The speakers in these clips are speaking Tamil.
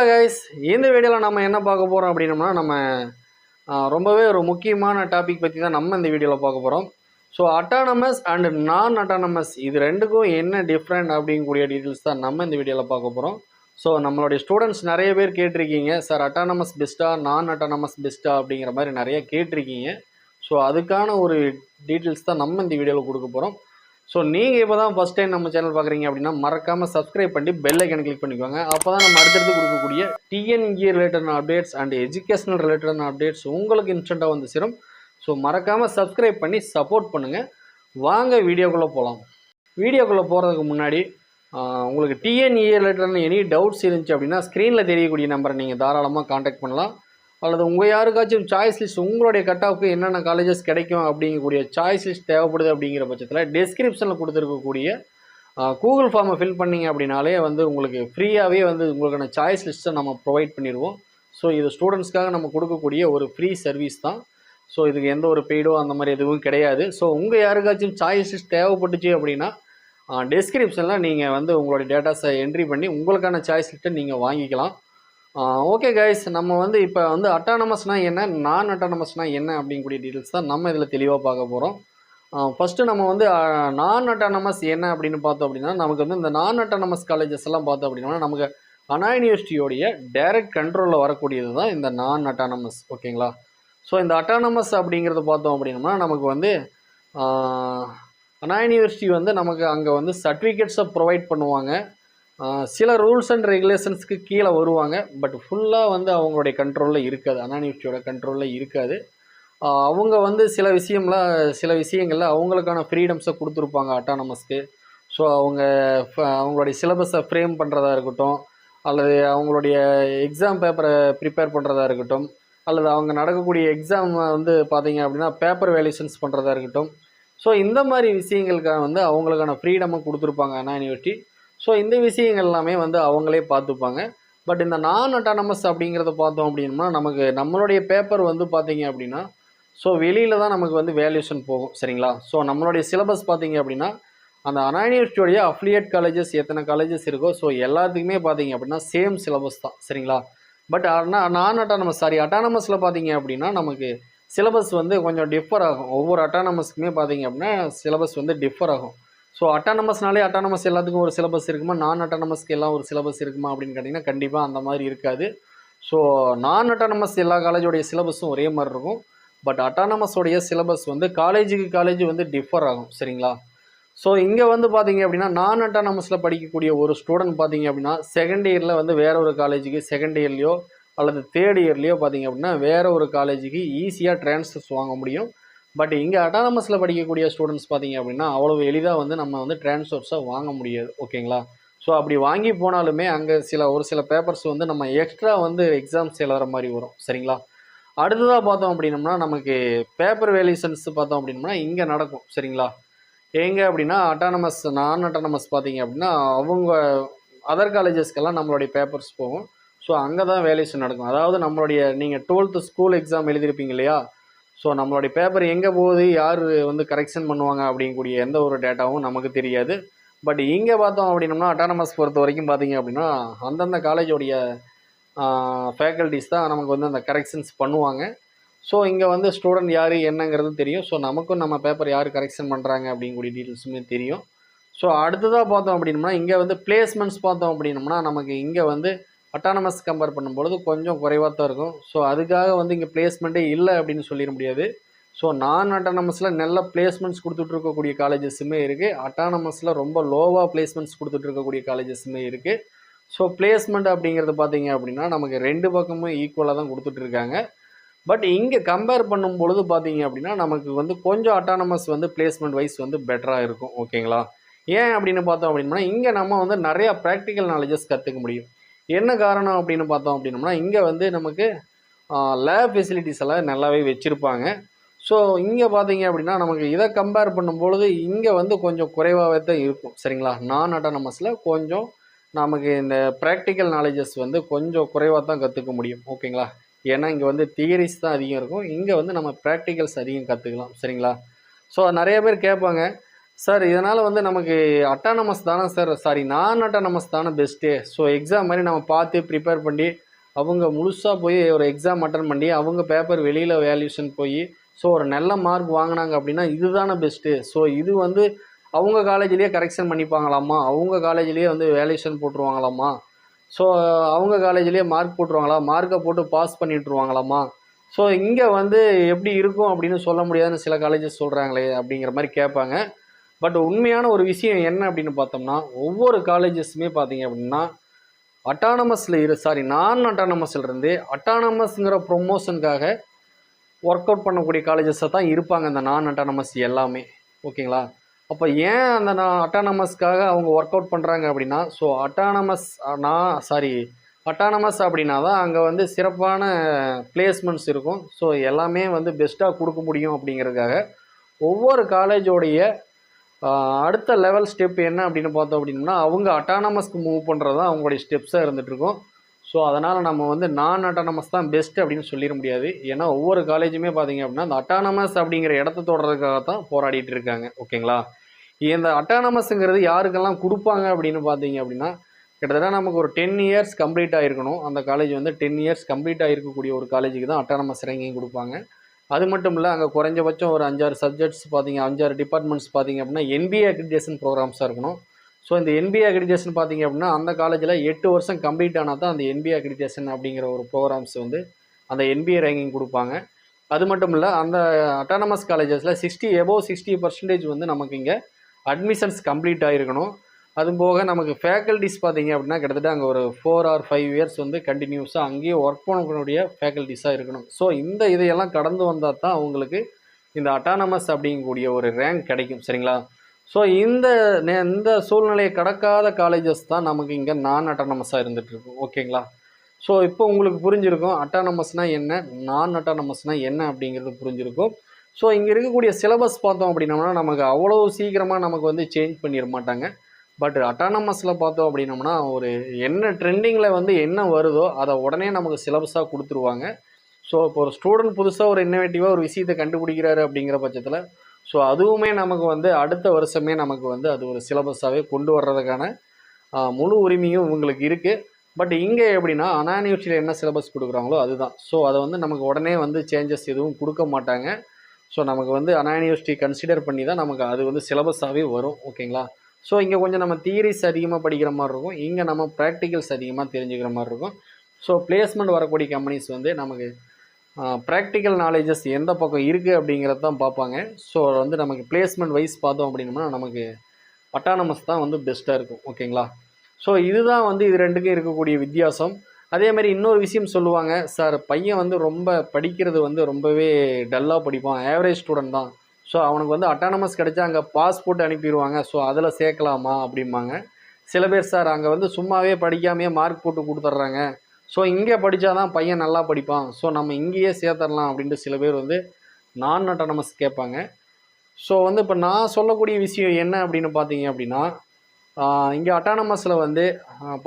ஹலோ கைஸ் இந்த வீடியோவில் நம்ம என்ன பார்க்க போகிறோம் அப்படின்னோம்னா நம்ம ரொம்பவே ஒரு முக்கியமான டாபிக் பற்றி தான் நம்ம இந்த வீடியோவில் பார்க்க போகிறோம் so autonomous and non autonomous இது ரெண்டுக்கும் என்ன டிஃப்ரெண்ட் அப்படிங்கக்கூடிய டீட்டெயில்ஸ் தான் நம்ம இந்த வீடியோவில் பார்க்க போகிறோம் ஸோ நம்மளுடைய ஸ்டூடெண்ட்ஸ் நிறைய பேர் கேட்டிருக்கீங்க. சார் அட்டானமஸ் பெஸ்ட்டா நான் அட்டானமஸ் பெஸ்ட்டா அப்படிங்கிற மாதிரி நிறைய கேட்டிருக்கீங்க. ஸோ அதுக்கான ஒரு டீட்டெயில்ஸ் தான் நம்ம இந்த வீடியோவில் கொடுக்க போகிறோம் ஸோ நீங்கள் இப்போ தான் ஃபஸ்ட் டைம் நம்ம சேனல் பார்க்குறீங்க அப்படின்னா மறக்காமல் சப்ஸ்கிரைப் பண்ணி பெல் ஐக்கன் கிளிக் பண்ணிக்கோங்க. அப்போ தான் நம்ம அடுத்தடுத்து கொடுக்கக்கூடிய டிஎன்இ ரிலேட்டடான அப்டேட்ஸ் அண்ட் எஜுகேஷனல் ரிலேட்டடான அப்டேட்ஸ் உங்களுக்கு இன்ஸ்டண்ட்டாக வந்து சேரும். ஸோ மறக்காமல் சப்ஸ்கிரைப் பண்ணி சப்போர்ட் பண்ணுங்கள் வாங்க வீடியோக்குள்ளே போகலாம் வீடியோக்குள்ளே போகிறதுக்கு முன்னாடி உங்களுக்கு டிஎன்இ ரிலேட்டடான எனி டவுட்ஸ் இருந்துச்சு அப்படின்னா ஸ்க்ரீனில் தெரியக்கூடிய நம்பரை நீங்கள் தாராளமாக காண்டாக்ட் பண்ணலாம். அல்லது உங்கள் யாருக்காச்சும் சாய்ஸ் லிஸ்ட் உங்களுடைய கட் ஆஃப்க்கு என்னென்ன காலேஜஸ் கிடைக்கும் அப்படிங்கக்கூடிய சாய்ஸ் லிஸ்ட் தேவைப்படுது அப்படிங்கிற பட்சத்தில் டிஸ்கிரிப்ஷனில் கொடுத்துருக்கக்கூடிய கூகுள் ஃபார்மை ஃபில் பண்ணீங்க அப்படின்னாலே வந்து உங்களுக்கு ஃப்ரீயாகவே வந்து உங்களுக்கான சாய்ஸ் லிஸ்ட்டை நம்ம ப்ரொவைட் பண்ணிடுவோம். ஸோ இது ஸ்டூடெண்ட்ஸ்க்காக நம்ம கொடுக்கக்கூடிய ஒரு ஃப்ரீ சர்வீஸ் தான். ஸோ இதுக்கு எந்த ஒரு பெய்டோ அந்த மாதிரி எதுவும் கிடையாது. ஸோ உங்கள் யாருக்காச்சும் சாய்ஸ் லிஸ்ட் தேவைப்பட்டுச்சு அப்படின்னா டிஸ்கிரிப்ஷனில் நீங்கள் வந்து உங்களுடைய டேட்டாஸை என்ட்ரி பண்ணி உங்களுக்கான சாய்ஸ் லிஸ்ட்டை நீங்கள் வாங்கிக்கலாம். ஓகே கைஸ் நம்ம வந்து இப்போ வந்து அட்டானமஸ்னால் என்ன நான் அட்டானமஸ்னால் என்ன அப்படிங்கக்கூடிய டீட்டெயில்ஸ் தான் நம்ம இதில் தெளிவாக பார்க்க போகிறோம் ஃபஸ்ட்டு நம்ம வந்து நான் அட்டானமஸ் என்ன அப்படின்னு பார்த்தோம் அப்படின்னா நமக்கு வந்து இந்த நான் அட்டானமஸ் காலேஜஸ் எல்லாம் பார்த்தோம் அப்படின்னா நமக்கு அண்ணா யூனிவர்சிட்டியோடைய டைரக்ட் கண்ட்ரோலில் வரக்கூடியது தான் இந்த நான் அட்டானமஸ் ஓகேங்களா ஸோ இந்த அட்டானமஸ் அப்படிங்கிறத பார்த்தோம் அப்படின்னா நமக்கு வந்து ஆஹ், அண்ணா யூனிவர்சிட்டி வந்து நமக்கு அங்கே வந்து சர்டிஃபிகேட்ஸை ப்ரொவைட் பண்ணுவாங்க. சில ரூல்ஸ் அண்ட் ரெகுலேஷன்ஸ்க்கு கீழே வருவாங்க. பட் ஃபுல்லாக வந்து அவங்களுடைய கண்ட்ரோலில் இருக்காது. அண்ணா கண்ட்ரோலில் இருக்காது. அவங்க வந்து சில விஷயம்லாம் சில விஷயங்களில் அவங்களுக்கான ஃப்ரீடம்ஸை கொடுத்துருப்பாங்க அட்டானமஸ்க்கு ஸோ அவங்க அவங்களுடைய சிலபஸை ஃப்ரேம் பண்ணுறதா இருக்கட்டும் அல்லது அவங்களுடைய எக்ஸாம் பேப்பரை ப்ரிப்பேர் பண்ணுறதா இருக்கட்டும் அல்லது அவங்க நடக்கக்கூடிய எக்ஸாம் வந்து பார்த்தீங்க அப்படின்னா பேப்பர் வேல்யூஷன்ஸ் பண்ணுறதா இருக்கட்டும். ஸோ இந்த மாதிரி விஷயங்களுக்காக வந்து அவங்களுக்கான ஃப்ரீடமை கொடுத்துருப்பாங்க அண்ணா யூனிவர்சிட்டி ஸோ இந்த விஷயங்கள் எல்லாமே வந்து அவங்களே பார்த்துப்பாங்க. பட் இந்த நான் அட்டானமஸ் அப்படிங்கிறத பார்த்தோம் அப்படின்னா நமக்கு நம்மளுடைய பேப்பர் வந்து பார்த்தீங்க அப்படின்னா ஸோ வெளியில் தான் நமக்கு வந்து வேல்யூஷன் போகும் சரிங்களா? ஸோ நம்மளுடைய சிலபஸ் பார்த்தீங்க அப்படின்னா அந்த அண்ணா யூனிவர்சிட்டியோடைய அஃபிலியேட் காலேஜஸ் எத்தனை காலேஜஸ் இருக்கோ ஸோ எல்லாத்துக்குமே பார்த்தீங்க அப்படின்னா சேம் சிலபஸ் தான் சரிங்களா? பட் அண்ணா நான் அட்டானமஸ் சாரி அட்டானமஸில் பார்த்தீங்க அப்படின்னா நமக்கு சிலபஸ் வந்து கொஞ்சம் டிஃபர் ஆகும். ஒவ்வொரு அட்டானமஸ்க்குமே பார்த்தீங்க அப்படின்னா சிலபஸ் வந்து டிஃபர் ஆகும். ஸோ அட்டானமஸ்னாலே அட்டானமஸ் எல்லாத்துக்கும் ஒரு சிலபஸ் இருக்குமா? நான் அட்டானமஸ்க்கு எல்லாம் ஒரு சிலபஸ் இருக்குமா அப்படின்னு கேட்டிங்கன்னா கண்டிப்பாக அந்த மாதிரி இருக்காது. ஸோ நான் அட்டானமஸ் எல்லா காலேஜோடைய சிலபஸும் ஒரே மாதிரி இருக்கும். பட் அட்டானமஸோடைய சிலபஸ் வந்து காலேஜுக்கு காலேஜ் வந்து டிஃபர் ஆகும் சரிங்களா? ஸோ இங்கே வந்து பார்த்தீங்க அப்படின்னா நான் அட்டானமஸில் படிக்கக்கூடிய ஒரு ஸ்டூடெண்ட் பார்த்தீங்க அப்படின்னா செகண்ட் இயரில் வந்து வேற ஒரு காலேஜுக்கு செகண்ட் இயர்லேயோ அல்லது தேர்ட் இயர்லேயோ பார்த்தீங்க அப்படின்னா வேற ஒரு காலேஜுக்கு ஈஸியாக ட்ரான்ஸ்ஃபர்ஸ் வாங்க முடியும். பட் இங்கே அட்டானமஸில் படிக்கக்கூடிய ஸ்டூடெண்ட்ஸ் பார்த்தீங்க அப்படின்னா அவ்வளோ எளிதாக வந்து நம்ம வந்து ட்ரான்ஸ்ஃபர்ஸை வாங்க முடியாது ஓகேங்களா ஸோ அப்படி வாங்கி போனாலுமே அங்கே சில ஒரு சில பேப்பர்ஸ் வந்து நம்ம எக்ஸ்ட்ரா வந்து எக்ஸாம்ஸ் எழுதுற மாதிரி வரும் சரிங்களா? அடுத்ததாக பார்த்தோம் அப்படின்னம்னா நமக்கு பேப்பர் வேல்யூஷன்ஸ் பார்த்தோம் அப்படின்னா இங்கே நடக்கும் சரிங்களா? எங்கே அப்படின்னா அட்டானமஸ் நான் அட்டானமஸ் பார்த்தீங்க அப்படின்னா அவங்க அதர் காலேஜஸ்க்கெல்லாம் நம்மளுடைய பேப்பர்ஸ் போகும். ஸோ அங்கே தான் வேல்யூஷன் நடக்கும். அதாவது நம்மளுடைய நீங்கள் டுவெல்த்து ஸ்கூல் எக்ஸாம் எழுதியிருப்பீங்க இல்லையா? ஸோ நம்மளுடைய பேப்பர் எங்கே போகுது யார் வந்து கரெக்ஷன் பண்ணுவாங்க அப்படிங்கக்கூடிய எந்த ஒரு டேட்டாவும் நமக்கு தெரியாது. பட் இங்கே பார்த்தோம் அப்படின்னம்னா அட்டானமஸ் பொறுத்த வரைக்கும் பார்த்தீங்க அப்படின்னா அந்தந்த காலேஜோடைய ஃபேக்கல்டிஸ் தான் நமக்கு வந்து அந்த கரெக்ஷன்ஸ் பண்ணுவாங்க. ஸோ இங்கே வந்து ஸ்டூடெண்ட் யார் என்னங்கிறது தெரியும். ஸோ நமக்கும் நம்ம பேப்பர் யார் கரெக்ஷன் பண்ணுறாங்க அப்படிங்கக்கூடிய டீட்டெயில்ஸுமே தெரியும். ஸோ அடுத்ததாக பார்த்தோம் அப்படின்னம்னா இங்கே வந்து பிளேஸ்மெண்ட்ஸ் பார்த்தோம் அப்படின்னம்னா நமக்கு இங்கே வந்து அட்டானமஸ் கம்பேர் பண்ணும்பொழுது கொஞ்சம் குறைவாக தான் இருக்கும். ஸோ அதுக்காக வந்து இங்கே பிளேஸ்மெண்ட்டே இல்லை அப்படின்னு சொல்லிட முடியாது. ஸோ நான் அட்டானமஸில் நல்ல பிளேஸ்மெண்ட்ஸ் கொடுத்துட்டு இருக்கக்கூடிய காலேஜஸுமே இருக்குது அட்டானமஸில் ரொம்ப லோவாக பிளேஸ்மெண்ட்ஸ் கொடுத்துட்டு இருக்கக்கூடிய காலேஜஸுமே இருக்குது ஸோ பிளேஸ்மெண்ட் அப்படிங்கிறது பார்த்தீங்க அப்படின்னா நமக்கு ரெண்டு பக்கமும் ஈக்குவலாக தான் கொடுத்துட்ருக்காங்க பட் இங்கே கம்பேர் பண்ணும் பொழுது பார்த்தீங்க அப்படின்னா நமக்கு வந்து கொஞ்சம் அட்டானமஸ் வந்து பிளேஸ்மெண்ட் வைஸ் வந்து பெட்டராக இருக்கும். ஓகேங்களா ஏன் அப்படின்னு பார்த்தோம் அப்படின்னா இங்கே நம்ம வந்து நிறையா ப்ராக்டிக்கல் நாலேஜஸ் கற்றுக்க முடியும். என்ன காரணம் அப்படின்னு பார்த்தோம் அப்படின்னோம்னா இங்கே வந்து நமக்கு லேப் ஃபெசிலிட்டிஸ் எல்லாம் நல்லாவே வச்சுருப்பாங்க. ஸோ இங்கே பார்த்தீங்க அப்படின்னா நமக்கு இதை கம்பேர் பண்ணும்பொழுது இங்கே வந்து கொஞ்சம் குறைவாகவே தான் இருக்கும். சரிங்களா? நான் அட்டானமஸில் கொஞ்சம் நமக்கு இந்த ப்ராக்டிக்கல் நாலேஜஸ் வந்து கொஞ்சம் குறைவாக தான் கற்றுக்க முடியும். ஓகேங்களா? ஏன்னா இங்கே வந்து தியரிஸ் தான் அதிகம் இருக்கும். இங்கே வந்து நம்ம ப்ராக்டிக்கல்ஸ் அதிகம் கற்றுக்கலாம் சரிங்களா? ஸோ நிறைய பேர் கேட்பாங்க சார் இதனால் வந்து நமக்கு அட்டானமஸ் தானே சார்? சாரி நான் அட்டானமஸ் தானே பெஸ்ட்டு ஸோ எக்ஸாம் மாதிரி நம்ம பார்த்து ப்ரிப்பேர் பண்ணி அவங்க முழுசாக போய் ஒரு எக்ஸாம் அட்டன் பண்ணி அவங்க பேப்பர் வெளியில் வேல்யூஷன் போய் ஸோ ஒரு நல்ல மார்க் வாங்கினாங்க அப்படின்னா இதுதானே பெஸ்ட்டு ஸோ இது வந்து அவங்க காலேஜ்லேயே கரெக்ஷன் பண்ணிப்பாங்களாமா அவங்க காலேஜ்லேயே வந்து வேல்யூஷன் போட்டுருவாங்களாமா ஸோ அவங்க காலேஜ்லேயே மார்க் போட்டுருவாங்களா? மார்க்கை போட்டு பாஸ் பண்ணிட்டுருவாங்களாமா ஸோ இங்கே வந்து எப்படி இருக்கும் அப்படின்னு சொல்ல முடியாதுன்னு சில காலேஜஸ் சொல்கிறாங்களே அப்படிங்கிற மாதிரி கேட்பாங்க. பட் உண்மையான ஒரு விஷயம் என்ன அப்படின்னு பார்த்தோம்னா ஒவ்வொரு காலேஜஸுமே பார்த்தீங்க அப்படின்னா அட்டானமஸில் இரு சாரி நான் அட்டானமஸில் இருந்து அட்டானமஸ்ங்கிற ப்ரொமோஷனுக்காக ஒர்க் அவுட் பண்ணக்கூடிய காலேஜஸை தான் இருப்பாங்க இந்த நான் அட்டானமஸ் எல்லாமே. ஓகேங்களா? அப்போ ஏன் அந்த நான் அட்டானமஸ்க்காக அவங்க ஒர்க் அவுட் பண்ணுறாங்க அப்படின்னா so autonomous non sorry autonomous அப்படின்னா தான் அங்கே வந்து சிறப்பான பிளேஸ்மெண்ட்ஸ் இருக்கும். ஸோ எல்லாமே வந்து பெஸ்ட்டாக கொடுக்க முடியும் அப்படிங்கிறதுக்காக ஒவ்வொரு காலேஜோடைய அடுத்த லெவல் ஸ்டெப் என்ன அப்படின்னு பார்த்தோம் அப்படின்னா அவங்க அட்டானமஸ்க்கு மூவ் பண்ணுறது தான் அவங்களுடைய ஸ்டெப்ஸாக இருந்துகிட்ருக்கும் ஸோ அதனால் நம்ம வந்து நான் அட்டானமஸ் தான் பெஸ்ட் அப்படின்னு சொல்லிட முடியாது. ஏன்னா ஒவ்வொரு காலேஜுமே பார்த்தீங்க அப்படின்னா அந்த அட்டானமஸ் அப்படிங்கிற இடத்த தொடர்றதுக்காக தான் போராடிட்டு இருக்காங்க. ஓகேங்களா? இந்த அட்டானமஸுங்கிறது யாருக்கெல்லாம் கொடுப்பாங்க அப்படின்னு பார்த்தீங்க அப்படின்னா கிட்டத்தட்ட நமக்கு ஒரு டென் இயர்ஸ் கம்ப்ளீட் ஆகிருக்கணும் அந்த காலேஜ் வந்து டென் இயர்ஸ் கம்ப்ளீட் ஆகிருக்கக்கூடிய ஒரு காலேஜுக்கு தான் அட்டானமஸ் ரேங்கிங் கொடுப்பாங்க. அது மட்டும் இல்லை அங்கே குறைஞ்சபட்சம் ஒரு அஞ்சாறு சப்ஜெக்ட்ஸ் பார்த்தீங்க அஞ்சாறு டிபார்ட்மெண்ட்ஸ் பார்த்தீங்க அப்படின்னா என்பிஏ அக்ரிடேஷன் ப்ரோக்ராம்ஸாக இருக்கணும். ஸோ இந்த என்பிஏ அக்ரிடேஷன் பார்த்தீங்க அப்படின்னா அந்த காலேஜில் எட்டு வருஷம் கம்ப்ளீட் ஆனால் தான் அந்த என்பிஏ அக்ரிடேஷன் அப்படிங்கிற ஒரு ப்ரோக்ராம்ஸ் வந்து அந்த என்பிஏ ரேங்கிங் கொடுப்பாங்க. அது மட்டும் இல்லை அந்த அட்டானமஸ் காலேஜஸில் சிக்ஸ்டி எபோவ் சிக்ஸ்டி பர்சன்டேஜ் வந்து நமக்கு இங்கே அட்மிஷன்ஸ் கம்ப்ளீட் ஆகிருக்கணும் அது போக நமக்கு ஃபேக்கல்டிஸ் பார்த்தீங்க அப்படின்னா கிட்டத்தட்ட அங்கே ஒரு ஃபோர் ஆர் ஃபைவ் இயர்ஸ் வந்து கண்டினியூஸாக அங்கேயே ஒர்க் பண்ணக்கூடிய ஃபேக்கல்டிஸாக இருக்கணும். ஸோ இந்த இதையெல்லாம் கடந்து வந்தால் தான் அவங்களுக்கு இந்த அட்டானமஸ் அப்படிங்கக்கூடிய ஒரு ரேங்க் கிடைக்கும் சரிங்களா? ஸோ இந்த நே- இந்த சூழ்நிலையை கடக்காத காலேஜஸ் தான் நமக்கு இங்கே நான் அட்டானமஸாக இருந்துகிட்ருக்கும் ஓகேங்களா? ஸோ இப்போ உங்களுக்கு புரிஞ்சிருக்கும் அட்டானமஸ்னால் என்ன நான் அட்டானமஸ்னால் என்ன அப்படிங்கிறது புரிஞ்சிருக்கும். ஸோ இங்கே இருக்கக்கூடிய சிலபஸ் பார்த்தோம் அப்படின்னோம்னா நமக்கு அவ்வளோ சீக்கிரமாக நமக்கு வந்து சேஞ்ச் பண்ணிட மாட்டாங்க. பட் அட்டானமஸில் பார்த்தோம் அப்படின்னம்னா ஒரு என்ன ட்ரெண்டிங்கில் வந்து என்ன வருதோ அதை உடனே நமக்கு சிலபஸாக கொடுத்துருவாங்க. ஸோ இப்போ ஒரு ஸ்டூடெண்ட் புதுசாக ஒரு இன்னோவேட்டிவாக ஒரு விஷயத்தை கண்டுபிடிக்கிறாரு அப்படிங்கிற பட்சத்தில் ஸோ அதுவுமே நமக்கு வந்து அடுத்த வருஷமே நமக்கு வந்து அது ஒரு சிலபஸாகவே கொண்டு வர்றதுக்கான முழு உரிமையும் இவங்களுக்கு இருக்குது பட் இங்கே எப்படின்னா அனா என்ன சிலபஸ் கொடுக்குறாங்களோ அதுதான். ஸோ அதை வந்து நமக்கு உடனே வந்து சேஞ்சஸ் எதுவும் கொடுக்க மாட்டாங்க. ஸோ நமக்கு வந்து அனா கன்சிடர் பண்ணி தான் நமக்கு அது வந்து சிலபஸாகவே வரும். ஓகேங்களா ஸோ இங்கே கொஞ்சம் நம்ம தியரிஸ் அதிகமாக படிக்கிற மாதிரி இருக்கும். இங்கே நம்ம ப்ராக்டிக்கல்ஸ் அதிகமாக தெரிஞ்சுக்கிற மாதிரி இருக்கும். ஸோ பிளேஸ்மெண்ட் வரக்கூடிய கம்பெனிஸ் வந்து நமக்கு ப்ராக்டிக்கல் நாலேஜஸ் எந்த பக்கம் இருக்குது அப்படிங்கிறத தான் பார்ப்பாங்க. ஸோ வந்து நமக்கு பிளேஸ்மெண்ட் வைஸ் பார்த்தோம் அப்படின்னா நமக்கு அட்டானமஸ் தான் வந்து பெஸ்ட்டாக இருக்கும். ஓகேங்களா ஸோ இதுதான் வந்து இது ரெண்டுக்கும் இருக்கக்கூடிய வித்தியாசம். அதே மாதிரி இன்னொரு விஷயம் சொல்லுவாங்க. சார் பையன் வந்து ரொம்ப படிக்கிறது வந்து ரொம்பவே டல்லாக படிப்பான். ஆவரேஜ் ஸ்டூடெண்ட் தான். ஸோ அவனுக்கு வந்து அட்டானமஸ் கிடைச்சா அங்கே பாஸ்போர்ட் அனுப்பிடுவாங்க. ஸோ அதில் சேர்க்கலாமா அப்படிம்பாங்க. சில பேர் சார் அங்கே வந்து சும்மாவே படிக்காமையே மார்க் போட்டு கொடுத்துட்றாங்க. ஸோ இங்கே படித்தா தான் பையன் நல்லா படிப்பான். ஸோ நம்ம இங்கேயே சேர்த்துடலாம் அப்படின்ட்டு சில பேர் வந்து நான் அட்டானமஸ் கேட்பாங்க. ஸோ வந்து இப்போ நான் சொல்லக்கூடிய விஷயம் என்ன அப்படின்னு பார்த்தீங்க அப்படின்னா இங்கே அட்டானமஸில் வந்து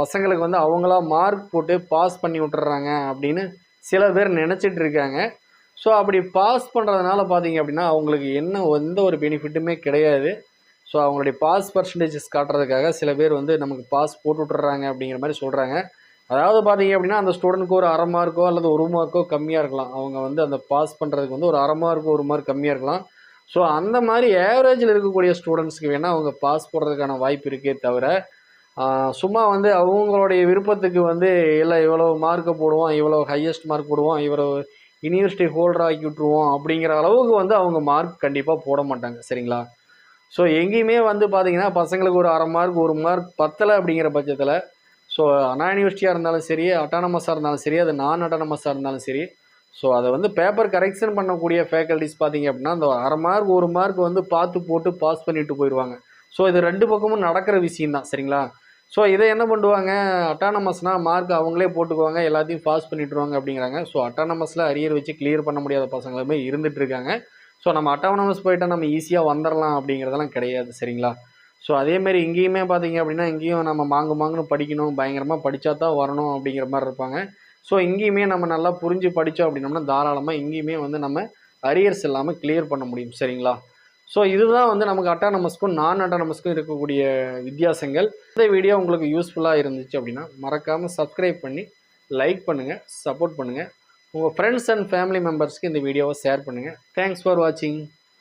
பசங்களுக்கு வந்து அவங்களா மார்க் போட்டு பாஸ் பண்ணி விட்டுறாங்க அப்படின்னு சில பேர் நினச்சிட்டு இருக்காங்க. ஸோ அப்படி பாஸ் பண்ணுறதுனால பார்த்தீங்க அப்படின்னா அவங்களுக்கு என்ன எந்த ஒரு பெனிஃபிட்டுமே கிடையாது. ஸோ அவங்களுடைய பாஸ் பர்சன்டேஜஸ் காட்டுறதுக்காக சில பேர் வந்து நமக்கு பாஸ் போட்டு விட்டுறாங்க அப்படிங்கிற மாதிரி சொல்கிறாங்க அதாவது பார்த்தீங்க அப்படின்னா அந்த ஸ்டூடெண்ட்க்கு ஒரு அரை மார்க்கோ அல்லது ஒரு மார்க்கோ கம்மியாக இருக்கலாம். அவங்க வந்து அந்த பாஸ் பண்ணுறதுக்கு வந்து ஒரு அரை மார்க்கோ ஒரு மார்க் கம்மியாக இருக்கலாம். ஸோ அந்த மாதிரி ஏவரேஜில் இருக்கக்கூடிய ஸ்டூடெண்ட்ஸ்க்கு வேணால் அவங்க பாஸ் போடுறதுக்கான வாய்ப்பு இருக்கே தவிர சும்மா வந்து அவங்களுடைய விருப்பத்துக்கு வந்து இல்லை இவ்வளோ மார்க்கை போடுவோம் இவ்வளோ ஹையஸ்ட் மார்க் போடுவோம் இவ்வளோ யூனிவர்சிட்டி ஹோல்டர் ஆக்கி விட்ருவோம் அப்படிங்கிற அளவுக்கு வந்து அவங்க மார்க் கண்டிப்பாக போட மாட்டாங்க சரிங்களா? ஸோ எங்கேயுமே வந்து பார்த்தீங்கன்னா பசங்களுக்கு ஒரு அரை மார்க் ஒரு மார்க் பத்தலை அப்படிங்கிற பட்சத்தில் ஸோ அண்ணா யூனிவர்சிட்டியாக இருந்தாலும் சரி அட்டானமஸாக இருந்தாலும் சரி அது நான் அட்டானமஸாக இருந்தாலும் சரி ஸோ அதை வந்து பேப்பர் கரெக்ஷன் பண்ணக்கூடிய ஃபேக்கல்டிஸ் பார்த்தீங்க அப்படின்னா அந்த அரை மார்க் ஒரு மார்க் வந்து பார்த்து போட்டு பாஸ் பண்ணிட்டு போயிடுவாங்க ஸோ இது ரெண்டு பக்கமும் நடக்கிற விஷயம் தான் சரிங்களா? ஸோ இதை என்ன பண்ணுவாங்க? அட்டானமஸ்னால் மார்க் அவங்களே போட்டுக்குவாங்க எல்லாத்தையும் பாஸ் பண்ணிட்டுருவாங்க அப்படிங்கிறாங்க. ஸோ அட்டானமஸில் அரியர் வச்சு கிளியர் பண்ண முடியாத பசங்களுமே இருந்துட்டு இருக்காங்க ஸோ நம்ம அட்டானமஸ் போயிட்டால் நம்ம ஈஸியாக வந்துடலாம் அப்படிங்கிறதெல்லாம் கிடையாது சரிங்களா? ஸோ அதேமாரி இங்கேயுமே பார்த்தீங்க அப்படின்னா இங்கேயும் நம்ம மாங்கு மாங்குன்னு படிக்கணும் பயங்கரமாக படித்தா தான் வரணும் அப்படிங்கிற மாதிரி இருப்பாங்க. ஸோ இங்கேயுமே நம்ம நல்லா புரிஞ்சு படித்தோம் அப்படின்னோம்னா தாராளமாக இங்கேயுமே வந்து நம்ம அரியர்ஸ் இல்லாமல் கிளியர் பண்ண முடியும் சரிங்களா? ஸோ இதுதான் வந்து நமக்கு அட்டானமஸ்க்கும் நான் அட்டானமஸ்க்கும் இருக்கக்கூடிய வித்தியாசங்கள். இந்த வீடியோ உங்களுக்கு யூஸ்ஃபுல்லாக இருந்துச்சு அப்படின்னா மறக்காமல் சப்ஸ்கிரைப் பண்ணி லைக் பண்ணுங்கள் சப்போர்ட் பண்ணுங்கள் உங்கள் ஃப்ரெண்ட்ஸ் அண்ட் ஃபேமிலி மெம்பர்ஸ்க்கு இந்த வீடியோவை ஷேர் பண்ணுங்கள் தேங்க்ஸ் ஃபார் வாட்சிங்